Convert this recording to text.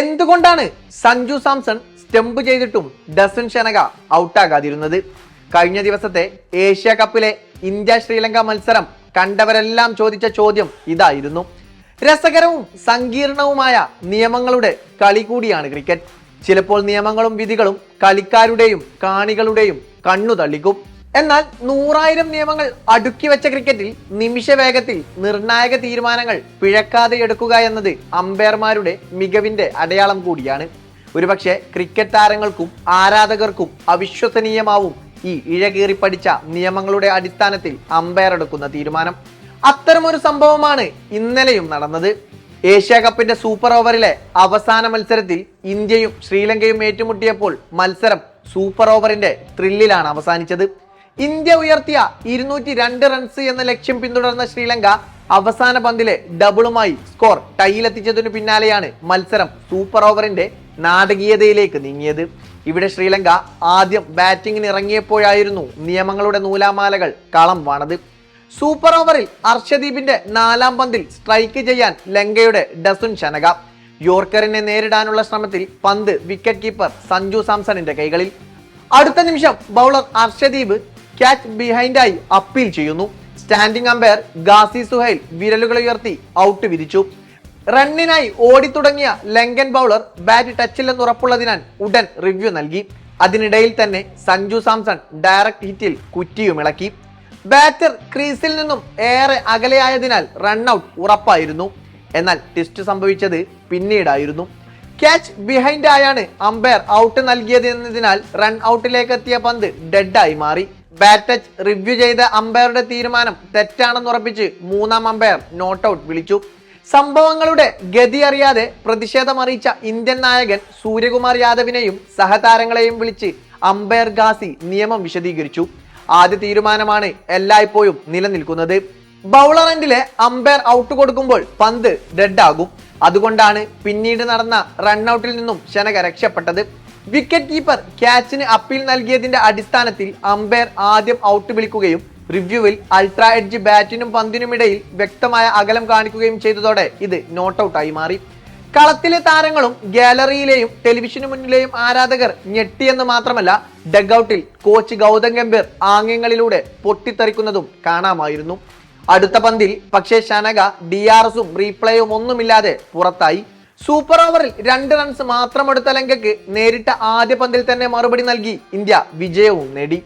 എന്തുകൊണ്ടാണ് സഞ്ജു സാംസൺ സ്റ്റംപ് ചെയ്തിട്ടും ഡസൻ ഷനക ഔട്ടാകാതിരുന്നത്? കഴിഞ്ഞ ദിവസത്തെ ഏഷ്യ കപ്പിലെ ഇന്ത്യ ശ്രീലങ്ക മത്സരം കണ്ടവരെല്ലാം ചോദിച്ച ചോദ്യം ഇതായിരുന്നു. രസകരവും സങ്കീർണവുമായ നിയമങ്ങളുടെ കളി കൂടിയാണ് ക്രിക്കറ്റ്. ചിലപ്പോൾ നിയമങ്ങളും വിധികളും കളിക്കാരുടെയും കാണികളുടെയും കണ്ണു തള്ളിക്കും എന്നാൽ നൂറായിരം നിയമങ്ങൾ അടുക്കി വെച്ച ക്രിക്കറ്റിൽ നിമിഷ വേഗത്തിൽ നിർണായക തീരുമാനങ്ങൾ പിഴക്കാതെ എടുക്കുക എന്നത് അമ്പയർമാരുടെ മികവിന്റെ അടയാളം കൂടിയാണ്. ഒരുപക്ഷെ ക്രിക്കറ്റ് താരങ്ങൾക്കും ആരാധകർക്കും അവിശ്വസനീയമാവും ഈ ഇഴകീറി പഠിച്ച നിയമങ്ങളുടെ അടിസ്ഥാനത്തിൽ അമ്പയർ എടുക്കുന്ന തീരുമാനം. അത്തരമൊരു സംഭവമാണ് ഇന്നലെയും നടന്നത്. ഏഷ്യ കപ്പിന്റെ സൂപ്പർ ഓവറിലെ അവസാന മത്സരത്തിൽ ഇന്ത്യയും ശ്രീലങ്കയും ഏറ്റുമുട്ടിയപ്പോൾ മത്സരം സൂപ്പർ ഓവറിന്റെ ത്രില്ലിലാണ് അവസാനിച്ചത്. ഇന്ത്യ ഉയർത്തിയ ഇരുന്നൂറ്റി രണ്ട് റൺസ് എന്ന ലക്ഷ്യം പിന്തുടർന്ന ശ്രീലങ്ക അവസാന പന്തിലെ ഡബിളുമായി സ്കോർ ടൈയിലെത്തിച്ചതിനു പിന്നാലെയാണ് മത്സരം സൂപ്പർ ഓവറിന്റെ നാടകീയതയിലേക്ക് നീങ്ങിയത്. ഇവിടെ ശ്രീലങ്ക ആദ്യം ബാറ്റിംഗിന് ഇറങ്ങിയപ്പോഴായിരുന്നു നിയമങ്ങളുടെ നൂലാമാലകൾ കളം വാണത്. സൂപ്പർ ഓവറിൽ അർഷദീപിന്റെ നാലാം പന്തിൽ സ്ട്രൈക്ക് ചെയ്യാൻ ലങ്കയുടെ ഡസുൻ ശനക യോർക്കറിനെ നേരിടാനുള്ള ശ്രമത്തിൽ പന്ത് വിക്കറ്റ് കീപ്പർ സഞ്ജു സാംസണിന്റെ കൈകളിൽ. അടുത്ത നിമിഷം ബൗളർ അർഷദീപ് ക്യാച്ച് ബിഹൈൻഡായി അപ്പീൽ ചെയ്യുന്നു. സ്റ്റാൻഡിംഗ് അമ്പയർ ഗാസി സുഹൈൽ വിരലുകൾ ഉയർത്തി ഔട്ട് വിരിച്ചു. റണ്ണിനായി ഓടിത്തുടങ്ങിയ ലങ്കൻ ബൗളർ ബാറ്റ് ടച്ചില്ലെന്ന് ഉറപ്പുള്ളതിനാൽ ഉടൻ റിവ്യൂ നൽകി. അതിനിടയിൽ തന്നെ സഞ്ജു സാംസൺ ഡയറക്ട് ഹിറ്റിൽ കുറ്റിയുമിളക്കി ബാറ്റർ ക്രീസിൽ നിന്നും ഏറെ അകലെയായതിനാൽ റൺഔട്ട് ഉറപ്പായിരുന്നു. എന്നാൽ ടെസ്റ്റ് സംഭവിച്ചത് പിന്നീടായിരുന്നു. ക്യാച്ച് ബിഹൈൻഡ് ആയാണ് അമ്പയർ ഔട്ട് നൽകിയതെന്നതിനാൽ റൺ ഔട്ടിലേക്ക് എത്തിയ പന്ത് ഡെഡായി മാറി. ബാറ്റ് ടച്ച് റിവ്യൂ ചെയ്ത അമ്പയറുടെ തീരുമാനം തെറ്റാണെന്ന് ഉറപ്പിച്ച് മൂന്നാം അമ്പയർ നോട്ട് ഔട്ട് വിളിച്ചു. സംഭവങ്ങളുടെ ഗതി അറിയാതെ പ്രതിഷേധം അറിയിച്ച ഇന്ത്യൻ നായകൻ സൂര്യകുമാർ യാദവിനെയും സഹതാരങ്ങളെയും വിളിച്ച് അമ്പയർ ഗാസി നിയമം വിശദീകരിച്ചു. ആദ്യ തീരുമാനമാണ് എല്ലായ്പ്പോഴും നിലനിൽക്കുന്നത്. ബൗളർ എൻഡിലെ അമ്പയർ ഔട്ട് കൊടുക്കുമ്പോൾ പന്ത് ഡെഡ് ആകും അതുകൊണ്ടാണ് പിന്നീട് നടന്ന റൺഔട്ടിൽ നിന്നും ശനക രക്ഷപ്പെട്ടത്. വിക്കറ്റ് കീപ്പർ ക്യാച്ചിന് അപ്പീൽ നൽകിയതിന്റെ അടിസ്ഥാനത്തിൽ അമ്പയർ ആദ്യം ഔട്ട് വിളിക്കുകയും റിവ്യൂവിൽ അൾട്രാ എഡ്ജ് ബാറ്റിനും പന്തിനുമിടയിൽ വ്യക്തമായ അകലം കാണിക്കുകയും ചെയ്തതോടെ ഇത് നോട്ട് ഔട്ടായി മാറി. കളത്തിലെ താരങ്ങളും ഗാലറിയിലെയും ടെലിവിഷനു മുന്നിലെയും ആരാധകർ ഞെട്ടിയെന്ന് മാത്രമല്ല ഡഗ്ഔട്ടിൽ കോച്ച് ഗൗതം ഗംഭീർ ആംഗ്യങ്ങളിലൂടെ പൊട്ടിത്തെറിക്കുന്നതും കാണാമായിരുന്നു. അടുത്ത പന്തിൽ പക്ഷേ ഷനക ഡി ആർ എസും റീപ്ലേയും ഒന്നുമില്ലാതെ പുറത്തായി. സൂപ്പർ ഓവറിൽ രണ്ട് റൺസ് മാത്രം എടുത്ത ലങ്കയ്ക്ക് നേരിട്ട ആദ്യ പന്തിൽ തന്നെ മറുപടി നൽകി ഇന്ത്യ വിജയവും നേടി.